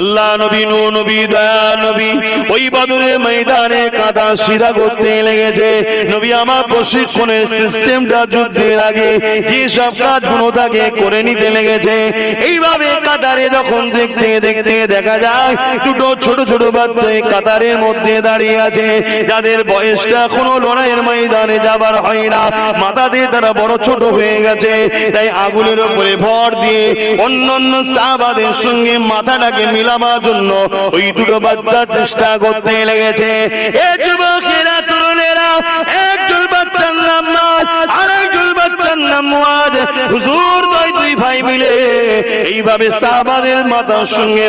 আল্লাহ নবী নূহ নবী, দয়া নবী, ওই বদরের ময়দানে কাদা সিধা করতে লেগেছে। নবী, আমার প্রশিক্ষণের সিস্টেমটা যুদ্ধের আগে যে সব কাজগুলো তাকে করে নিতে লেগেছে। এইভাবে কাতারে যখন দেখতে দেখতে দেখা যায়, দুটো ছোট ছোট বাচ্চা কাতারের মধ্যে দাঁড়িয়ে আছে। যাদের বয়সটা কোনো লড়াইয়ের ময়দানে যাবার হয় না মাথা দিয়ে তারা বড় ছোট হয়ে গেছে। তাই আগুনের উপরে ভর দিয়ে অন্য অন্য সাহাবাদের সঙ্গে মাথাটাকে মিলাবার জন্য ওই দুটো বাচ্চা চেষ্টা করতে লেগেছে। এ যুবকেরা, তরুণেরা, একজন বাচ্চার নাম নয় আর একজন বাচ্চার নাম মুয়াদ হুজুর, দুই ভাই মিলে এইভাবে সাহাবাদের সঙ্গে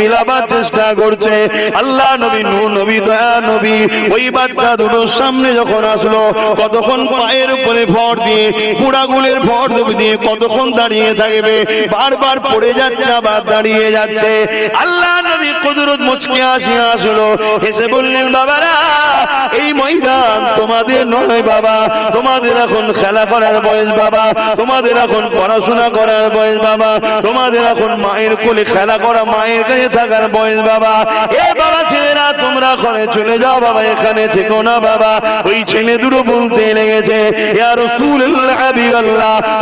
মিলাবার চেষ্টা করছে। আল্লাহ নবী নবী দয়া, নবী। ওই বাচ্চা সামনে যখন আসলো, কতক্ষণ পায়ের উপরে ভর দিয়ে পুরাগুলের ভর দিয়ে কতক্ষণ দাঁড়িয়ে থাকবে, বারবার পড়ে যাচ্ছে, আবার দাঁড়িয়ে যাচ্ছে। আল্লাহ নবী কুদরত মুচকে আসিয়া আসলো এসে বললেন, বাবারা, এই ময়দান তোমাদের নয় বাবা, তোমাদের এখন খেলা করার বয়স বাবা। তোমাদের এখন পড়াশোনা করার বয়স বাবা। তোমাদের এখন মায়ের কোলে খেলা করা মায়ের কাছে থাকার বয়স বাবা। এ বাবা ছেলেরা, তোমরা ঘরে চলে যাও বাবা, এখানে থেকো না বাবা। ওই ছেলে দুটো বলতে লেগেছে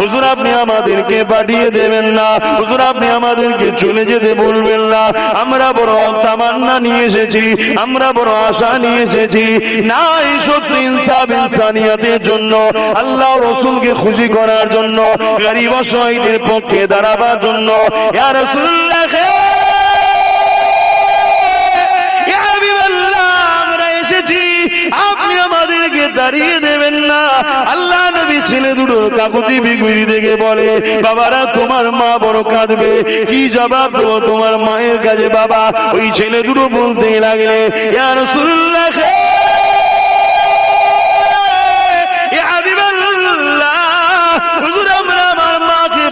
হুজুর আপনি আমাদেরকে পাঠিয়ে দেবেন না। হুজুর আপনি আমাদেরকে চলে যেতে বলবেন না। আমরা বড় তামান্না নিয়ে এসেছি, আমরা বড় আশা নিয়ে এসেছি। না, এই সত্যি ইনসাফ ইনসানিয়াতের জন্য আল্লাহ রসুলকে খুশি করার জন্য গরিব অসহায়দের পক্ষে দাঁড়াবার জন্য। আপনি আমাদেরকে দাঁড়িয়ে দেবেন না। আল্লাহ নবী ছেলে দুটো কাকুতি বিগুড়ি দেখে বলে, বাবারা, তোমার মা বড় কাঁদবে। কি জবাব দেবো তোমার মায়ের কাছে, বাবা? ওই ছেলে দুটো বলতে লাগলে, ইয়া রাসূলুল্লাহ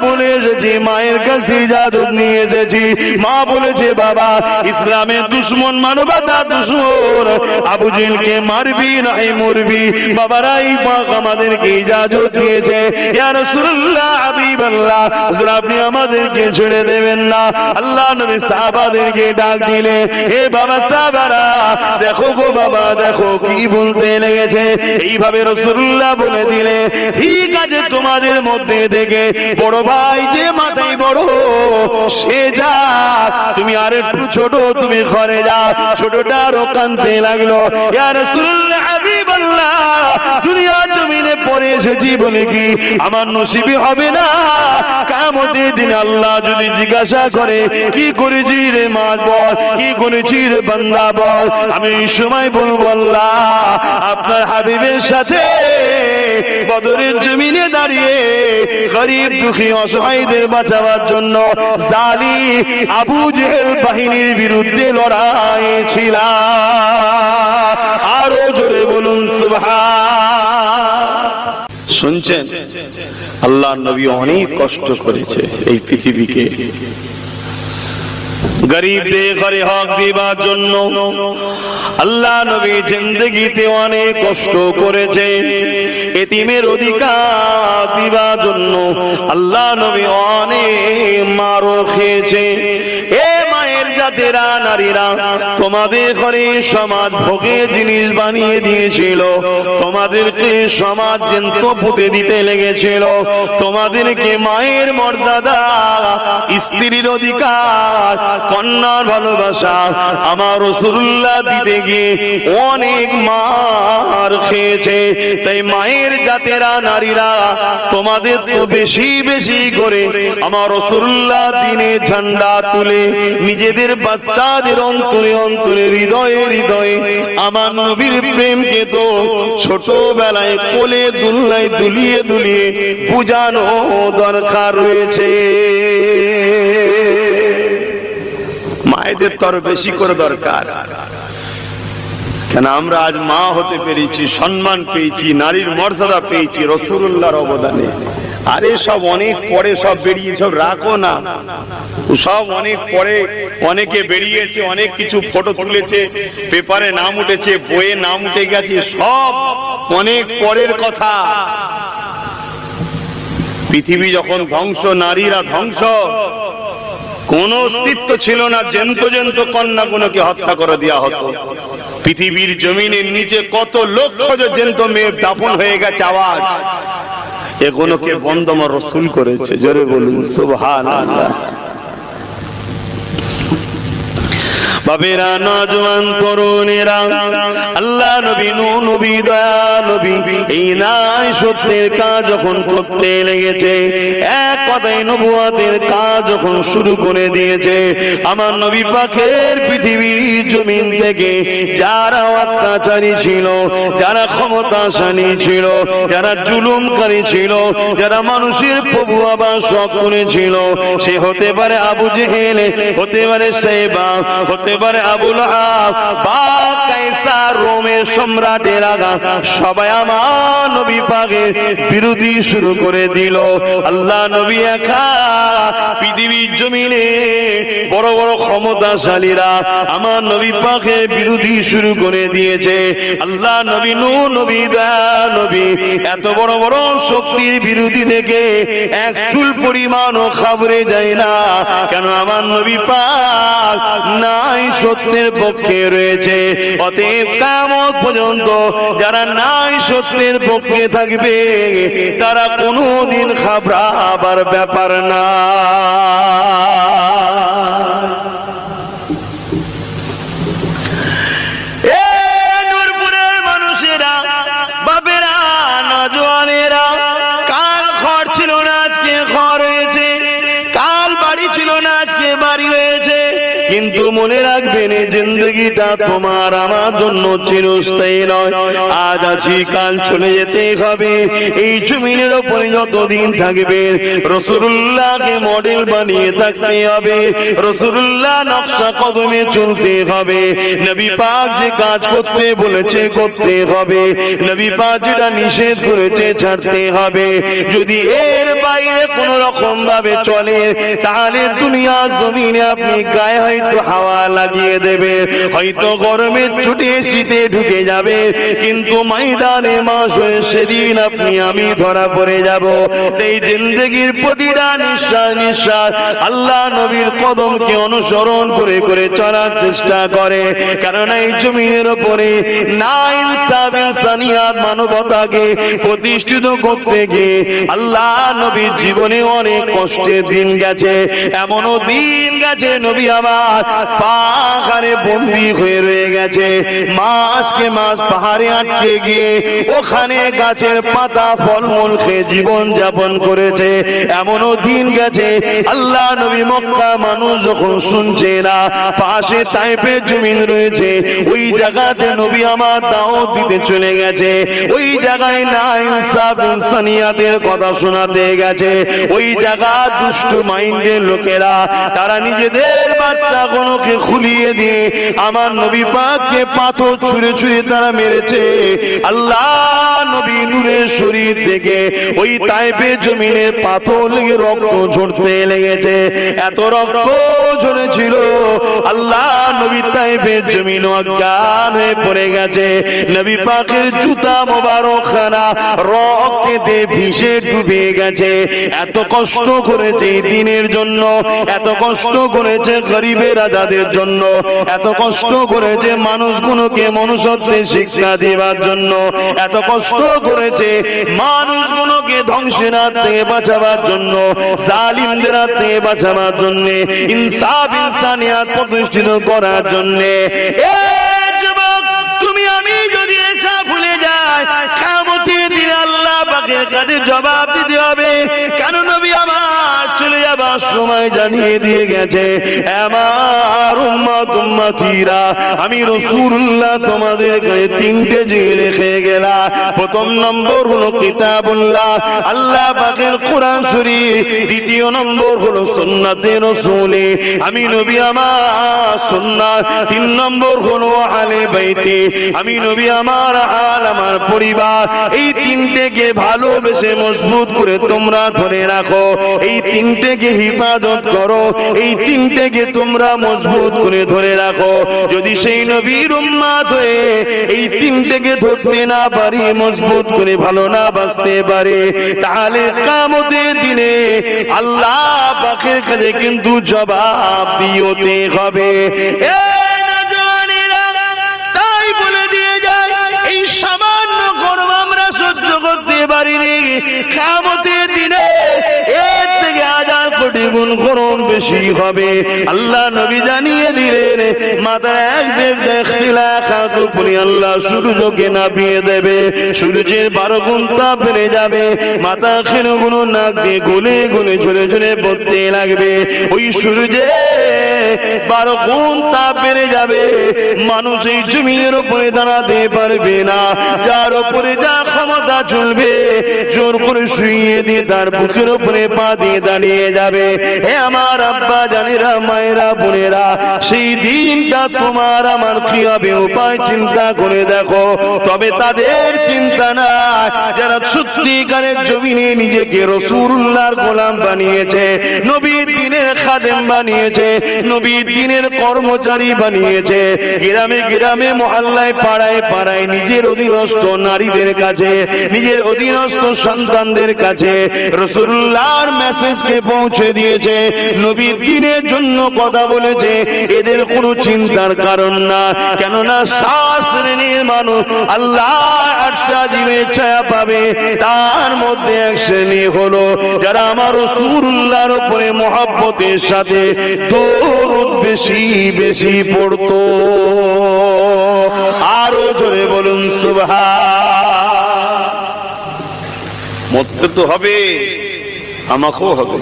বলে এসেছি মায়ের কাছ থেকে জাদুক নিয়ে এসেছি। মা বলেছে, বাবা, ইসলামের দুশ্মন মানবতার দুশ্মন। আবু জেলকে মারবি নাই মরবি। বাবারা এই পাক আমাদেরকে ইজাজত দিয়েছে। ইয়া রাসূলুল্লাহ, হাবিবাল্লাহ, হুজুর, আপনি আমাদেরকে ছেড়ে দেবেন না। আল্লাহ নবী সাহাবাদেরকে ডাক দিলে, হে বাবা সাহাবারা, দেখো গো বাবা, দেখো কি বলতে লেগেছে। এইভাবে রাসূলুল্লাহ বলে দিলে, ঠিক আছে তোমাদের মধ্যে থেকে বড় ভাই যে মাথায় বড়, সে যা। তুমি আর একটু ছোট, তুমি ঘরে যাও ছোটটা আরও কানতে লাগল। দুনিয়া জমিনে বলে কি আমার হবে না? কামতের দিন আল্লাহ যদি জিজ্ঞাসা করে, কি করেছি রে মাছ বল? কি করেছি রে বান্দা বল? আমি সময় বলব আপনার হাবিবের সাথে বদরের জমিনে দাঁড়িয়ে গরিব দুঃখী অসহায়দের বাঁচাবার জন্য জালি আবু জেহেল বাহিনীর বিরুদ্ধে লড়াই ছিল। আরও জোরে বলুন সুভা শুনছেন? আল্লাহ নবী অনেক কষ্ট করেছে এই পৃথিবীকে। গরিবদের ঘরে হক দিবার জন্য। আল্লাহ নবী জিন্দগিতে অনেক কষ্ট করেছে, এতিমের অধিকার দিবার জন্য। আল্লাহ নবী অনেক মারো খেয়েছে। এ জাতেরা, নারীরা, তোমাদের ঘরে সমাজ ভোগে জিনিস বানিয়ে দিয়েছিল। তোমাদেরকে সমাজ জেন্ত পুঁতে দিতে লেগেছিল। তোমাদেরকে মায়ের মর্যাদা, স্ত্রীর অধিকার, কন্যার ভালোবাসা, আমার রসুল্লাহ দিতে গিয়ে অনেক মার খেয়েছে। তাই মায়ের জাতেরা, নারীরা, তোমাদের তো বেশি বেশি করে আমার রসুল্লাহ দিনে ঝান্ডা তুলে নিজেদের বাচ্চাদের অন্তরে অন্তরে হৃদয়ে হৃদয়ে আমার নবীর প্রেমকে তো ছোটবেলায় কোলে দুল্লাই দুলিয়ে দুলিয়ে বুঝানো দরকার রয়েছে। মায়েদের তর বেশি করে দরকার। কেন আমরা আজ মা হতে পেরেছি, সম্মান পেয়েছি, নারীর মর্যাদা পেয়েছি, রসুল্লাহর অবদানে। আরে সব অনেক পরে সব বেরিয়ে সব রাখো না। সব অনেক পরে অনেকে বেরিয়েছে, অনেক কিছু ফটো তুলেছে, পেপারে নাম উঠেছে, বইয়ে নাম উঠে গেছে, সব অনেক পরের কথা। পৃথিবী যখন ধ্বংস, নারীরা ধ্বংস। কোন অস্তিত্ব ছিল না, জেন্ত জেন্ত কন্যাগুলোকে হত্যা করে দেওয়া হতো। পৃথিবীর জমিনের নিচে কত লক্ষ জেন্ত মেয়ে দাফন হয়ে গেছে, আওয়াজ। এগুলোকে বন্ধম রসুল করেছে জোরে বলুন সুবহান বাবেরা নজওয়ান তরুণেরা, আল্লাহ নবী, নূ, নবী, দয়া নবী, এই নাই সত্যের কাজ যখন করতে লেগেছে, এক কথায় নবুয়াতের কাজ যখন শুরু করে দিয়েছে, আমার নবী পাখের পৃথিবী জমিন থেকে যারা অত্যাচারী ছিল, যারা ক্ষমতাশালী ছিল, যারা জুলুমকারী ছিল, যারা মানুষের প্রভু আবার শখ করেছিল, সে হতে পারে আবু জেহেল, হতে পারে সেবা, হতে পারে আবুল বা সবাই আমার নবী বিরোধী শুরু করে দিল। আল্লাহ নবী একা পৃথিবীর জমিনে বড় বড় ক্ষমতাশালীরা আমার নবী বিরোধী শুরু করে দিয়েছে। আল্লাহ নবী নূ, নবী দয়া, নবী, এত বড় বড় শক্তির বিরোধী থেকে এক চুল পরিমাণও খাবরে যায় না। কেন আমার নবী পাক নাই সত্যের পক্ষে রয়েছে। অতএব কামত পর্যন্ত যারা নাই সত্যের পক্ষে থাকবে, তারা কোনোদিন খাবরা আবার ব্যাপার না। কিন্তু মনে রাখবেন, এই জিন্দগিটা তোমার আমার জন্য চিরস্থায়ী নয়। আজ আছি, কাল চলে যেতে হবে। এই জমিনের ওপরে যতদিন থাকবে, রসুল্লাহকে মডেল বানিয়ে থাকতে হবে। রসুল্লাহ নকশা কদমে চলতে হবে। নবী পাক যে কাজ করতে বলেছে, করতে হবে। নবী পাক যেটা নিষেধ করেছে, ছাড়তে হবে। যদি এর বাইরে কোন রকম ভাবে চলে, তাহলে দুনিয়া জমিনে আপনি গায়ে হয়তো হাওয়া লাগিয়ে দেবে। হয়তো গরমের ছুটি শীতে ঢুকে যাবে, কিন্তু ময়দানে মাস হয়ে সেদিন আপনি, আমি ধরা পড়ে যাব। এই জিন্দগির প্রতিটা নিঃশ্বাস নিঃশ্বাস আল্লাহ নবীর কদমকে অনুসরণ করে করে চলার চেষ্টা করে। কারণ এই জমিনের উপরে না ইনসাফ ইনসানিয়াত মানবতাকে প্রতিষ্ঠিত করতে গিয়ে আল্লাহ নবীর জীবনে অনেক কষ্টের দিন গেছে, এমনও দিন গেছে নবী আবার পাহাড়ে বন্দি হয়ে রয়ে গেছে। মাসকে মাস পাহাড়ে আটকে গিয়ে ওখানে গাছের পাতা, ফলমূল খেয়ে জীবন যাপন করেছে, এমনও দিন গেছে। আল্লাহ নবী মক্কা মানুষ যখন শুনছে না, পাশে তাইপে জমিন রয়েছে, ওই জায়গাতে নবী আমার দাও দিতে চলে গেছে, ওই জায়গায় না ইনসাফ ইনসানিয়াতের কথা শোনাতে গেছে। ওই জায়গা দুষ্টু মাইন্ডের লোকেরা, তারা নিজেদের বাচ্চা কোনকে খুলিয়ে দিয়ে আমার নবী পাককে পাথর ছুঁড়ে ছুঁড়ে তারা মেরেছে। আল্লাহ নবী নূরের শরীর থেকে ওই তাইপে জমিনে পাথর লেগে রক্ত ঝরতে লেগেছে। এত রক্ত ঝরেছিল, আল্লাহ নবী তাইপের জমিন অজ্ঞান হয়ে পড়ে গেছে। নবী পাকের জুতা মোবারক খানা, রক্তে ভিসে ডুবে গেছে। এত কষ্ট করেছে দিনের জন্য, এত কষ্ট করেছে গরিবের রাজাদের জন্য, এত কষ্ট করেছে মানুষগুলোকে মনুষ্যত্বের শিক্ষা দেওয়ার জন্য, এত কষ্ট করেছে মানুষগুলোকে ধ্বংসের হাত থেকে বাঁচাবার জন্য, জালিমদের হাত থেকে বাঁচাবার জন্য, ইনসাফ ইনসানিয়াত প্রতিষ্ঠিত করার জন্য। এ কামতের দিন আল্লাহ পাকের কাছে জবাব দিতে হবে। কেন নবী আমার যাবার সময় জানিয়ে দিয়ে গেছে। আমার উম্মত উম্মতিরা, আমি রসুল্লাহ তোমাদের কাছে তিনটে যে রেখে গেলা। প্রথম নম্বর হলো কিতাবুল্লাহ, আল্লাহ পাকের কোরআন শরীফ। দ্বিতীয় নম্বর হলো সুন্নাতে রসুলে। আমি নবী, আমার সুন্নাত। তিন নম্বর হলো আলে বাইতে। আমি নবী, আমার আল আমার পরিবার। এই তিনটেকে ভালোবেসে মজবুত করে তোমরা ধরে রাখো। এই তিনটেকে হিফাজত করো। এই তিনটেকে তোমরা মজবুত করে ধরে রাখো। যদি সেই নবীর উম্মাদ হয়ে এই তিনটেকে ধরতে না পারি, মজবুত করে ভালো না বাঁচতে পারে, তাহলে কামতের দিনে আল্লাহ পাখের কাছে কিন্তু জবাব দিতে হবে। এই বেশি হবে। আল্লাহ নবী জানিয়ে দিলেন এক দেব আল্লাহ সূর্যকে নাপিয়ে দেবে। সূর্যের বারো গুণ তাপ বেড়ে যাবে মাথা খেন গুণ নাক দিয়ে গুনে গুনে ঝরে ঝরে পড়তে লাগবে, ওই সূর্যে বারো গুণ তাপ বেড়ে যাবে। মানুষ এই জমির উপরে দাঁড়াতে পারবে না। যার উপরে যা ক্ষমতা চলবে, জোর করে শুইয়ে দিয়ে তার বুকের উপরে পা দিয়ে দাঁড়িয়ে যাবে। হে আমার আব্বা জানেরা, মায়েরা, বোনেরা, সেই দিনটা তোমার আমার কি হবে উপায় চিন্তা করে দেখো। তবে তাদের চিন্তা না যারা সত্যিকারের জমিনে নিজেকে রসুল্লাহর গোলাম বানিয়েছে নবী খাদেম বানিয়েছে, নবী দিনের কর্মচারী বানিয়েছে। গ্রামে গ্রামে মহল্লায় পাড়ায় পাড়ায় নিজের অধীনস্থ নারীদের কাছে, নিজের অধীনস্থ সন্তানদের কাছে রসুল্লাহর মেসেজকে পৌঁছে দিয়েছে। নবী দিনের জন্য কথা বলেছে, এদের কোনো চিন্তার কারণ না। কেননা শ্বাস শ্রেণির মানুষ আল্লাহ আশা জীবে ছায়া পাবে, তার মধ্যে এক শ্রেণি হলো যারা আমার রসুল্লাহর উপরে মহাব্বতের সাথে দৌড় বেশি বেশি পড়তো। আরও জোরে বলুন সুভা মরতে তো হবে, আমাকেও হবে।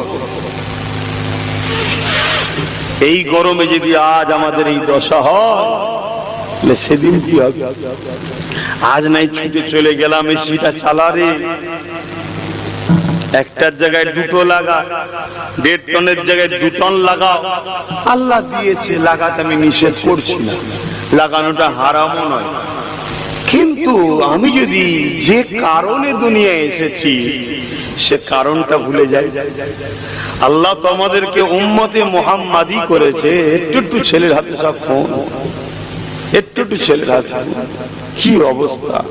এই গরমে যদি আজ আমাদের এই দশা হয় সেদিন কি হবে? আজ নাই ছুটে চলে গেলাম, এসিটা চালারে একটার জায়গায় দুটো লাগা দেড় টনের জায়গায় দু টন লাগাও। আল্লাহ দিয়েছে, লাগাতে আমি নিষেধ করছি না। লাগানোটা হারামও নয়। কিন্তু আমি যদি যে কারণে দুনিয়ায় এসেছি, সে কারণটা ভুলে যাই। আল্লাহ তো আমাদেরকে উম্মতে মোহাম্মাদি করেছে। একটু একটু ছেলের হাতে সব ফোন। একটু একটু ছেলের হাতে কি অবস্থা?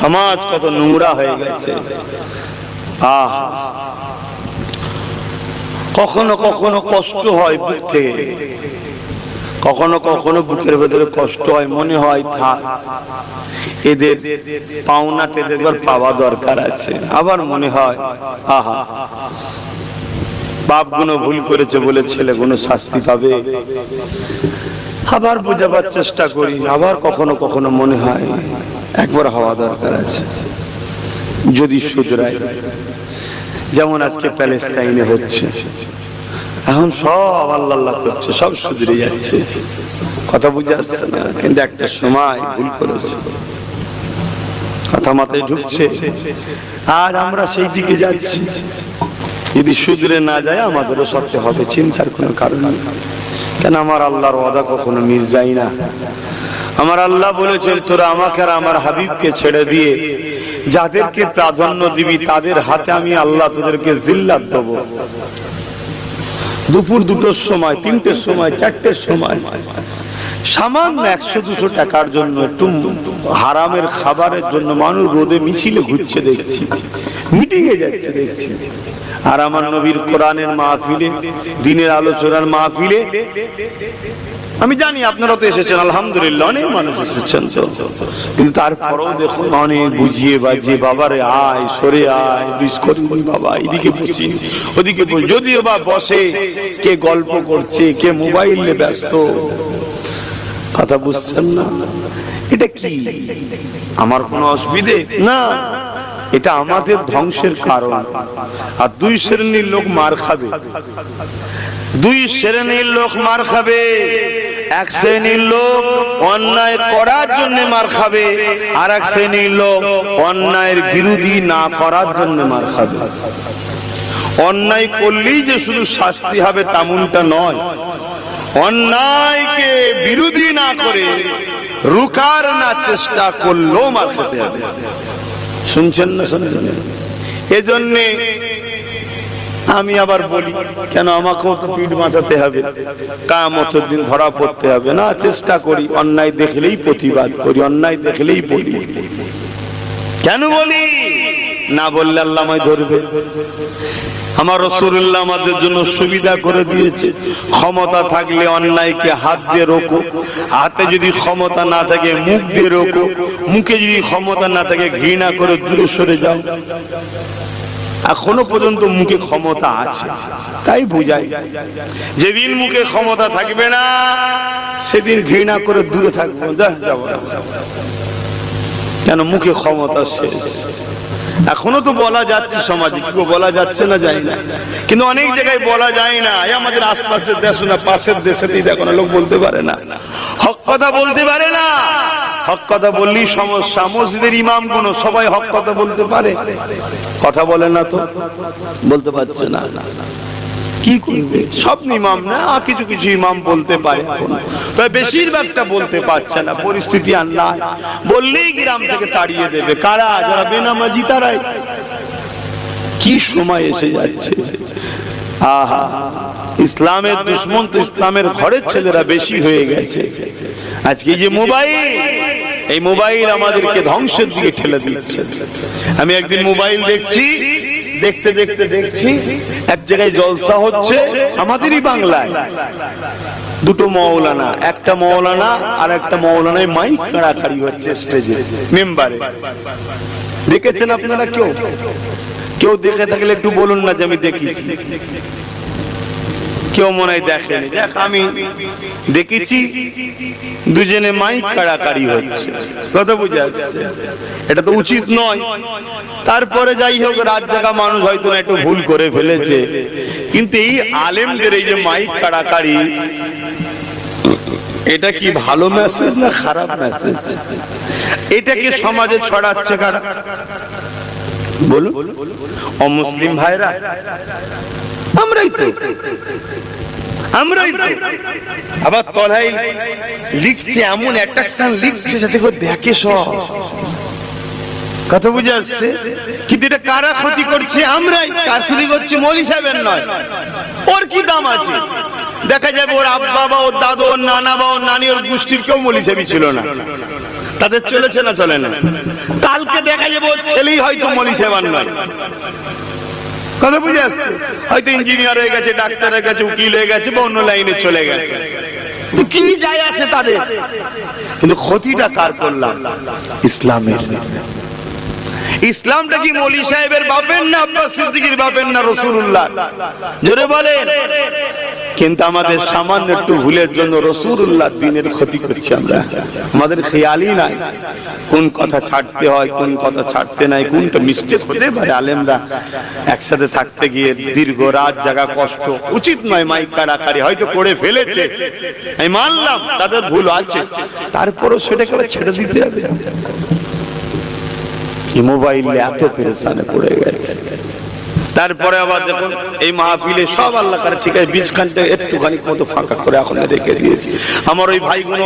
সমাজ কত নোংরা হয়ে গেছে। কখনো কখনো কষ্ট হয় বুক। থেকে কখনো কখনো বুকের ভেতরে কষ্ট হয়, মনে হয়, থাক, এদের পাওনাটা এদের পাওয়া দরকার আছে। আবার মনে হয়, আহা বাপগুলো ভুল করেছে বলে ছেলে গুলো শাস্তি পাবে। আবার বোঝাবার চেষ্টা করি, আবার কখনো কখনো মনে হয়, একবার হওয়া দরকার আছে। যদি শুধরায়। যেমন আজকে প্যালেস্তাইনে হচ্ছে। এখন সব আল্লাহ করছে, সব শুধরে যাচ্ছে। কথা বুঝে আসছে না, কিন্তু একটা সময় ভুল করেছে। কথা মাথায় ঢুকছে। আর আমরা সেই দিকে যাচ্ছি। যদি শুধরে না যায়, আমাদেরও সত্যি হবে, চিন্তার কোনো কারণ নেই। কেন আমার আল্লাহর ওয়াদা কখনো মিস যায় না? আমার আল্লাহ বলেছেন, তোরা আমাকে আর আমার হাবিবকে ছেড়ে দিয়ে যাদেরকে প্রাধান্য দিবি, তাদের হাতে আমি আল্লাহ তোদেরকে জিল্লাত দেবো। দুপুর দুটোর সময়, তিনটের সময়, চারটের সময়, সামান্য একশো দুশো টাকার জন্য একটু হারামের খাবারের জন্য মানুষ রোদে মিছিলে ঘুরছে দেখছি, মিটিংয়ে যাচ্ছে দেখছি। আর আমার নবীর কোরআনের মাহফিলে, দিনের আলোচনার মাহফিলে আমি জানি আপনারা তো এসেছেন, আলহামদুলিল্লাহ, অনেক মানুষ এসেছেন তো। কিন্তু তারপরেও দেখুন, অনেক বুঝিয়ে বাজিয়ে, বাবারে আয়, সরে আয় করিনি বাবা, এদিকে বসি ওদিকে যদিও বা বসে, কে গল্প করছে, কে মোবাইলে ব্যস্ত। কথা বুঝছেন না? এটা কি? আমার কোনো অসুবিধে? না, এটা আমাদের ধ্বংসের কারণ। আর দুই শ্রেণির লোক মার খাবে। দুই শ্রেণির লোক মার খাবে, এক শ্রেণির লোক অন্যায় করার জন্য মার খাবে, আর এক শ্রেণির লোক অন্যায়ের বিরোধী না করার জন্য মার খাবে। অন্যায় করলেই যে শুধু শাস্তি হবে তেমনটা নয়। অন্যায়কে বিরোধী না করে রুকার না চেষ্টা করলেও মার খেতে হবে। শুনছেন না, শুনছেন? এজন্যে আমি আবার বলি, কেন আমাকেও তো পিঠ বাঁচাতে হবে? কামতের দিন ধরা পড়তে হবে না? চেষ্টা করি, অন্যায় দেখলেই প্রতিবাদ করি, অন্যায় দেখলেই বলি। কেন বলি? না বললে আল্লাহ ধরবে। আমার রসুল্লাহ আমাদের জন্য সুবিধা করে দিয়েছে। ক্ষমতা থাকলে অন্যায়কে হাত দিয়ে রোকো। হাতে যদি ক্ষমতা না থাকে, মুখ দিয়ে রোকো। মুখে যদি ক্ষমতা না থাকে, ঘৃণা করে দূরে সরে যাও। এখনও পর্যন্ত মুখে ক্ষমতা আছে। তাই বুঝাই, যেদিন মুখে ক্ষমতা থাকবে না, সেদিন ঘৃণা করে দূরে থাকব যাব। কেন মুখে ক্ষমতা শেষ? এখনও তো বলা যাচ্ছে সমাজে, কি বলা যাচ্ছে না জানি না। কিন্তু অনেক জায়গায় বলা যায় না আমাদের আশপাশের দেশ না, পাশের দেশেতেই দেখো না, লোক বলতে পারে না। হক কথা বলতে পারে না। হক কথা বললেই সমস্যা মসজিদের ইমামগুলো সবাই হক কথা বলতে পারে। কথা বলে না তো, বলতে পারছে না। কি করবে? সব ইমাম না কিছু কিছু ইমাম বলতে পারে তবে বেশিরভাগটা বলতে পারছে না, পরিস্থিতি আর নাই। বললেই গ্রাম থেকে তাড়িয়ে দেবে। কারা? যারা বেনামাজি, তারাই। কি সময় এসে যাচ্ছে? ইসলামের দুশ্মন তো ইসলামের ঘরের ছেলেরা বেশি হয়ে গেছে। আজকে যে মোবাইল, এই মোবাইল আমাদেরকে ধ্বংসের দিকে ঠেলে দিচ্ছে। আমি একদিন মোবাইল দেখছি, দেখতে দেখতে, দেখছি, এক জায়গায় জলসা হচ্ছে আমাদেরই বাংলায়। দুটো মৌলানা, একটা মৌলানা আর একটা মৌলানায় মাইক কাড়াকাড়ি হচ্ছে স্টেজে, মেম্বারে। দেখেছেন আপনারা কেউ? কেউ দেখে থাকলে একটু বলুন না যে আমি দেখেছি। কেউ মনে হয় দেখেনি। দেখ আমি দেখেছি, দুজনে মাইক কাড়াকাড়ি হচ্ছে। কথা বুঝে আসছে। এটা তো উচিত নয়। তারপরে যাই হোক, রাত জায়গা মানুষ হয়তো না একটু ভুল করে ফেলেছে। কিন্তু এই আলেমদের এই যে মাইক কাড়াকাড়ি, এটা কি ভালো মেসেজ না খারাপ মেসেজ এটা কি সমাজে ছড়াচ্ছে কারা? বলুন। অমুসলিম ভাইরা, আমরাই তো। আমরাই তো। আবার লিখছে এমন অ্যাট্রাকশন লিখছে যাতে করে দেখে সব। কথা বুঝে আসছে? কিন্তু এটা কারা ক্ষতি করছে? আমরাই। কার ক্ষতি করছে? মলি সাহেবের নয়। ওর কি দাম আছে? দেখা যাবে ওর আব্বা বা ওর দাদু, ওর নানা বা ওর নানি, ওর গোষ্ঠীর কেউ মলি ছিল না। তাদের চলেছে না চলে না? কালকে দেখা যাবে, ছেলেই হয়তো মলি সাহেব নয়। কথা বুঝে আসছে? হয়তো ইঞ্জিনিয়ার হয়ে গেছে, ডাক্তার হয়ে গেছে, উকিল হয়ে গেছে, বা অন্য লাইনে চলে গেছে। কি যায় আছে তাদের? কিন্তু ক্ষতিটা কার করলাম? ইসলামের। ইসলামটা কি মলি সাহেবের বাপের না আব্বাস সিদ্দিকির বাপের না রসুল্লাহ জোরে বলেন। কিন্তু আমাদের সামান্য একটু ভুলের জন্য রসুল্লাহ দিনের ক্ষতি করছি আমরা। আমাদের খেয়ালই নাই। কোন কথা ছাড়তে হয়, কোন কথা ছাড়তে নাই, কোনটা মিস্টেক হতে পারে আলেমরা একসাথে থাকতে গিয়ে দীর্ঘ রাত জাগা কষ্ট। উচিত নয় মাইক কারাকারি হয়তো করে ফেলেছে। আমি মানলাম, তাদের ভুল আছে। তারপরও সেটাকে ছেড়ে দিতে হবে। এই মোবাইলে এত পেরেশানে পড়ে গেছে। তারপরে আবার দেখুন, এই মাহফিলে সব আল্লাহ করে ঠিক আছে বিশ ঘণ্টা একটুখানি মতো ফাঁকা করে এখন রেখে দিয়েছি। আমার ওই ভাইগুলো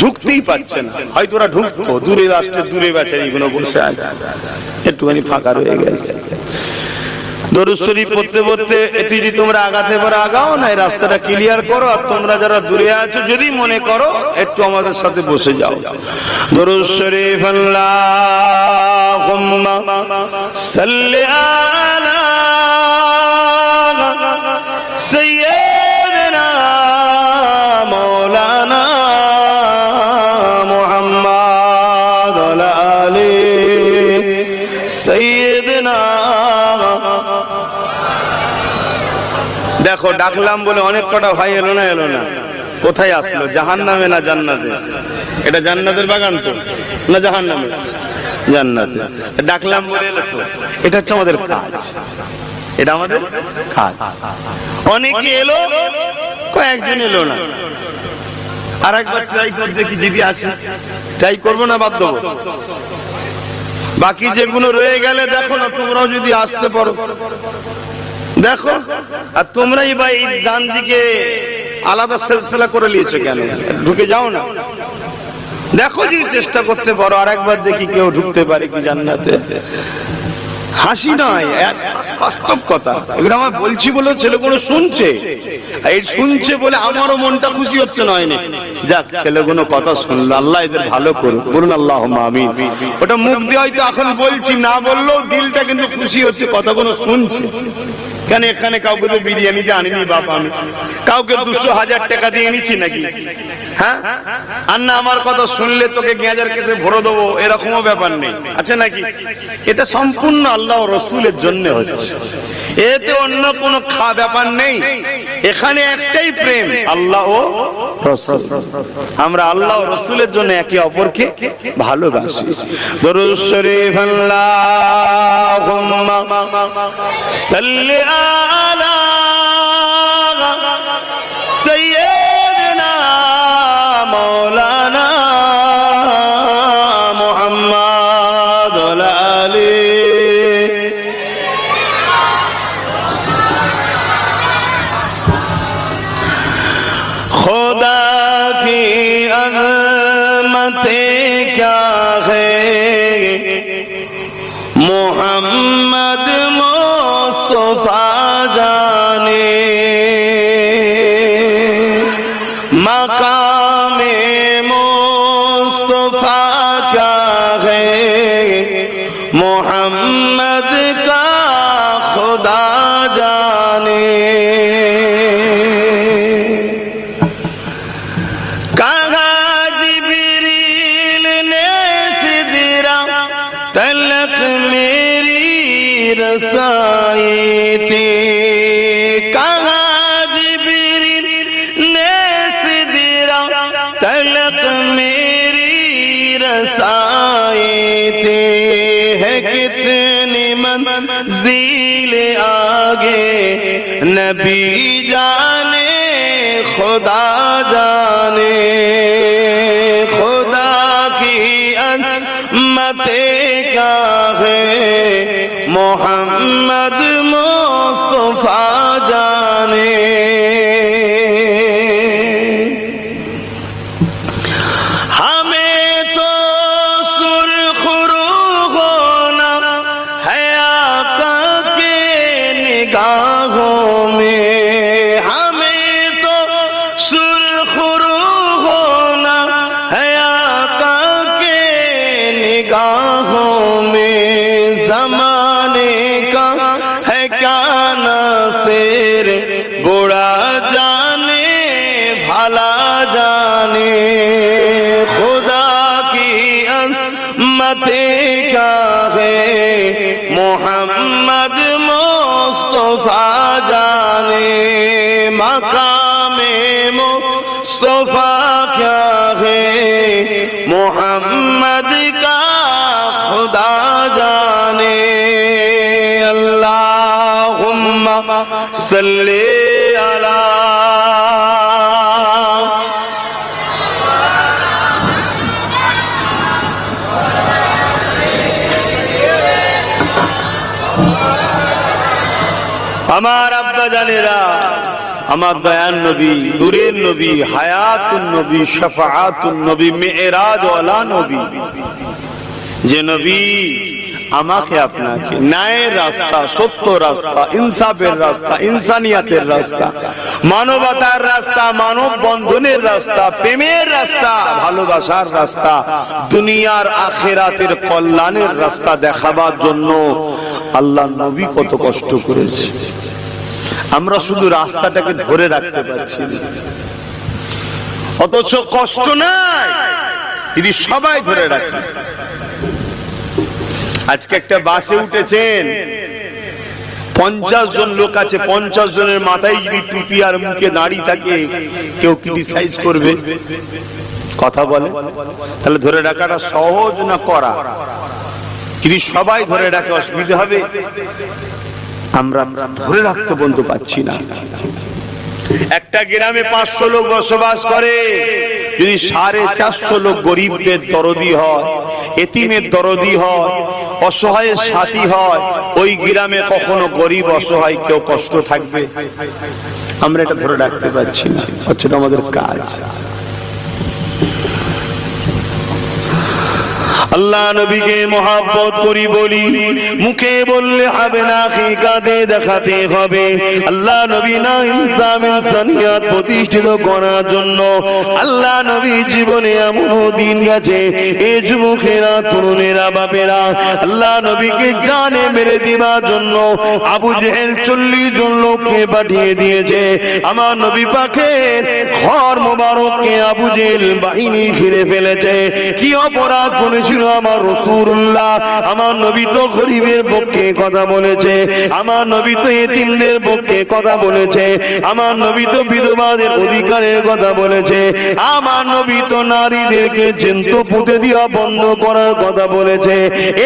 ঢুকতেই পারছে না। হয়তো ওরা ঢুকতো, দূরে রাষ্ট্রে দূরে বেচারি এগুলো বসে আছে। একটুখানি ফাঁকা রয়ে গেছে। দরুদ শরীফ পড়তে পড়তে একটু যদি তোমরা আগাতে পারো আগাও না, এই রাস্তাটা ক্লিয়ার করো, আর তোমরা যারা দূরে আছো, যদি মনে করো, একটু আমাদের সাথে বসে যাও। দরুদ শরীফ আল্লাহুম্মা সাল্লি আলা সাইয়্যিদিনা মাওলানা মুহাম্মদ ওয়া আলি সাইয়্যিদিনা দেখো, ডাকলাম বলে অনেক কটা ভাই এলো না এলো না। কোথায় আসলো? জাহান নামে না জান্নাতে? এটা জান্নাতের বাগান তো, না জাহান নামে জান্নাতে। ডাকলাম বলে এলো তো। এটা হচ্ছে আমাদের কাজ। এটা আমাদের কাজ। অনেকে এলো, কয়েকজন এলো না। আর একবার ট্রাই করে, দেখি যদি আসে। ট্রাই করব না দেবো। বাকি যেগুলো রয়ে গেলে দেখো না, তোমরাও যদি আসতে পারো। দেখো, আর তোমরাই বা এই ডান দিকে আলাদা সেলসেলা করে নিয়েছো কেন? ঢুকে যাও না। দেখো যদি চেষ্টা করতে পারো আর একবার দেখি কেউ ঢুকতে পারে কি জান্নাতে। হাসি নয় বাস্তব কথা। এগুলো আমার বলছি বলে ছেলেগুলো শুনছে। এই শুনছে বলে আমারও মনটা খুশি হচ্ছে নয় যাক, ছেলেগুলো কথা শুনলো, আল্লাহ এদের ভালো করুক। বলুন আল্লাহ আমিন। ওটা মুখ দিয়ে হয়তো এখন বলছি, না বললেও দিলটা কিন্তু খুশি হচ্ছে, কথাগুলো শুনছে। কেন এখানে কাউকে তো বিরিয়ানিতে আনিনি, বাপ আমি? কাউকে দুশো হাজার টাকা দিয়ে এনেছি নাকি? হ্যাঁ? আমার কথা শুনলে তোকে গেঁজার দেবো, এরকমও ব্যাপার নেই। আছে নাকি? এটা সম্পূর্ণ আল্লাহ রসুলের হচ্ছে। অন্য কোনো ব্যাপার নেই। এখানে একটাই প্রেম, আল্লাহ আমরা আল্লাহ রসুলের জন্য একে অপরকে ভালোবাসি। শরীফ সাল্লি আলা সাইয়্যিদ। مصطفیٰ کیا ہے محمد মোহাম্মদ মোস্তফা مصطفیٰ کیا ہے محمد کا خدا جانے اللہم صلی علی আমার আব্বা জানেরা আমার দয়ান নবী, দূরের নবী, হায়াতুন নবী, শফাআতুন নবী মেয়েরাজ ওয়ালা নবী। যে নবী আমাকে আপনাকে ন্যায়ের রাস্তা, সত্য রাস্তা, ইনসাফের রাস্তা, ইনসানিয়াতের রাস্তা, মানবতার রাস্তা মানব বন্ধনের রাস্তা, প্রেমের রাস্তা, ভালোবাসার রাস্তা, দুনিয়ার আখেরাতের কল্যাণের রাস্তা দেখাবার জন্য আল্লাহ নবী কত কষ্ট করেছে। আমরা শুধু রাস্তাটাকে ধরে রাখতে পারছি অথচ কষ্ট নাই। যদি সবাই ধরে রাখে আজকে একটা বাসে উঠেছেন। পঞ্চাশ জন লোক আছে, পঞ্চাশ জনের মাথায় যদি টুপি আর মুখে দাঁড়িয়ে থাকে, কেউ ক্রিটিসাইজ করবে? কথা বলে। তাহলে ধরে রাখাটা সহজ না করা যদি সবাই ধরে রাখে, অসুবিধা হবে? আমরা ধরে রাখতে বন্ধু পাচ্ছি না। একটা গ্রামে পাঁচশো লোক বসবাস করে, যদি সাড়ে চারশো লোক গরিবদের দরদি হয়, এতিমের দরদি হয় অসহায়ের সাথী হয়, ওই গ্রামে কখনো গরিব অসহায় কেউ কষ্ট থাকবে? আমরা এটা ধরে রাখতে পারছি না হচ্ছে আমাদের কাজ। আল্লাহ নবীকে মহাব্বত করি বলি, মুখে বললে হবে না কাঁদে দেখাতে হবে। আল্লাহ নবী না ইনসাম ইনসানিয়াত প্রতিষ্ঠিত করার জন্য। আল্লাহ নবী জীবনে এমন দিন গেছে, এ যুবকেরা, তরুণেরা, বাপেরা, আল্লাহ নবীকে জানে মেরে দিবার জন্য আবু জেহেল চল্লিশ জন লোককে পাঠিয়ে দিয়েছে। আমার নবী পাখের ঘর মোবারককে আবু জেহেল বাহিনী ঘিরে ফেলেছে। কি অপরাধ করেছিল আমার রসুল্লাহ, আমার নবী তো গরিবের পক্ষে কথা বলেছে, আমার নবী তো এতিমদের পক্ষে কথা বলেছে, আমার নবী তো বিধবাদের অধিকারের কথা বলেছে, আমার নবী তো নারীদেরকে জেন্ত পুঁতে দেওয়া বন্ধ করার কথা বলেছে।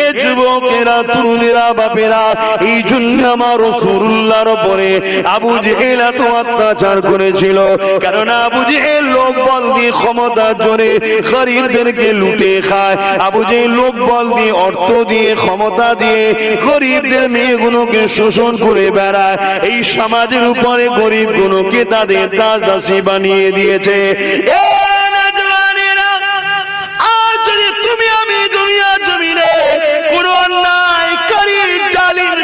এ যুবকেরা, তরুণেরা, বাপেরা, এই জন্য আমার রসুল্লাহর উপরে আবু জেহেল এত অত্যাচার করেছিল। কেননা আবু জেহেল লোক বল দিয়ে ক্ষমতার জোরে গরিবদেরকে লুটে খায়। আবু জেহেল লোক বল দিয়ে, অর্থ দিয়ে, ক্ষমতা দিয়ে গরিবদের মেয়েগুলোকে শোষণ করে বেড়ায়, এই সমাজের উপরে গরিব গুলোকে তাদের দাস দাসী বানিয়ে দিয়েছে।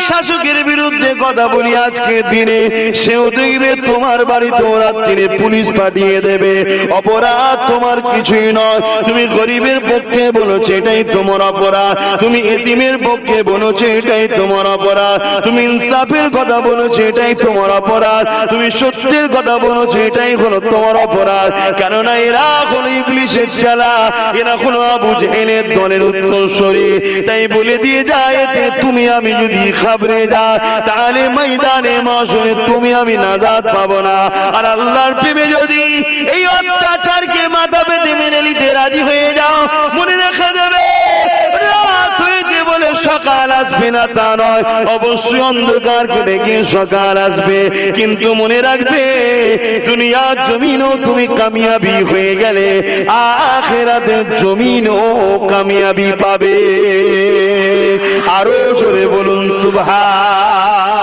শাসকের বিরুদ্ধে কথা বলি আজকে দিনে, সেও দেখবে তোমার বাড়িতে রাত্রিরে পুলিশ পাঠিয়ে দেবে। অপরাধ তোমার কিছুই নয়। তুমি গরিবের পক্ষে বলেছ এটাই তোমার অপরাধ। তুমি এতিমের পক্ষে বলেছ এটাই তোমার অপরাধ। তুমি ইনসাফের কথা বলেছ এটাই তোমার অপরাধ। তুমি সত্যের কথা বলেছ এটাই হলো তোমার অপরাধ। কেননা এরা হলো ইবলিশের চালা। এরা হলো আবু জেহেলের দলের উত্তরসূরি। তাই বলে দিয়ে যায় তুমি আমি যদি খাবরে যা তাহলে ময়দানে মাসনে তুমি আমি নাজাদ পাবো না। আর আল্লাহর প্রেমে যদি এই অত্যাচারকে মাথা পেতে মেনে নিতে রাজি হয়ে যাও, মনে রেখে দেবে সকাল আসবে না তা নয়। অবশ্যই অন্ধকার কেটে গিয়ে সকাল আসবে। কিন্তু মনে রাখবে, দুনিয়ার জমিনও তুমি কামিয়াবি হয়ে গেলে, আখেরাতের জমিনও কামিয়াবি পাবে। আরও জোরে বলুন সুবহান।